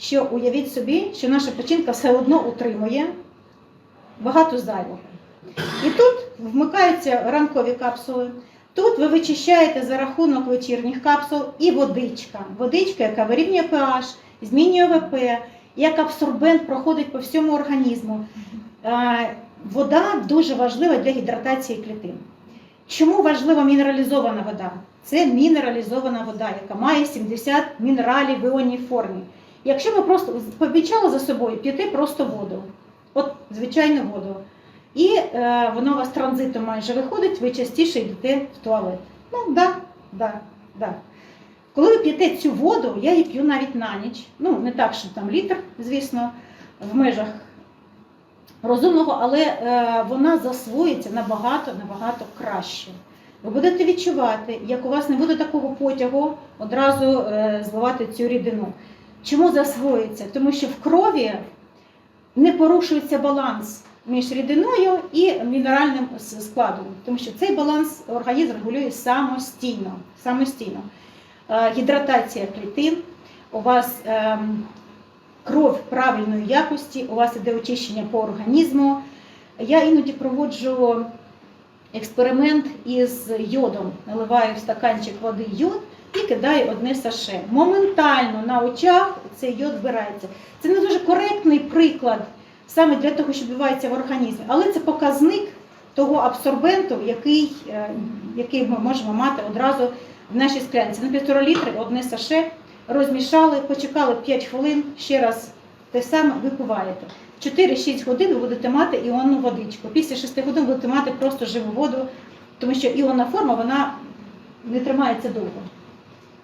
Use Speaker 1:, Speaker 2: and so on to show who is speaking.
Speaker 1: що уявіть собі, що наша печінка все одно утримує багато зайвого. І тут вмикаються ранкові капсули. Тут ви вичищаєте за рахунок вечірніх капсул і водичка. Водичка, яка вирівнює pH, змінює ВП, як абсорбент проходить по всьому організму. Вода дуже важлива для гідратації клітин. Чому важлива мінералізована вода? Це мінералізована вода, яка має 70 мінералів в іонній формі. Якщо ви просто помічали за собою, п'єте просто воду, от звичайну воду, і е, воно у вас транзитом майже виходить, ви частіше йдете в туалет. Ну, да, да, да. Коли ви п'єте цю воду, я її п'ю навіть на ніч. Ну, не так, що там літр, звісно, в межах розумного, але е, вона засвоїться набагато, набагато краще. Ви будете відчувати, як у вас не буде такого потягу одразу е, зливати цю рідину. Чому засвоїться? Тому що в крові не порушується баланс між рідиною і мінеральним складом, тому що цей баланс організм регулює самостійно. самостійно. Е, Гідратація клітин, у вас ем, кров правильної якості, у вас іде очищення по організму. Я іноді проводжу експеримент із йодом. Наливаю в стаканчик води йод і кидаю одне саше. Моментально на очах цей йод вбирається. Це не дуже коректний приклад саме для того, що відбувається в організмі, але це показник того абсорбенту, який, е, який ми можемо мати одразу в нашій склянці. На півтора літри одне саше розмішали, почекали 5 хвилин, ще раз те саме ви куваєте. 4-6 годин ви будете мати іонну водичку. Після 6 годин будете мати просто живу воду, тому що іонна форма вона не тримається довго.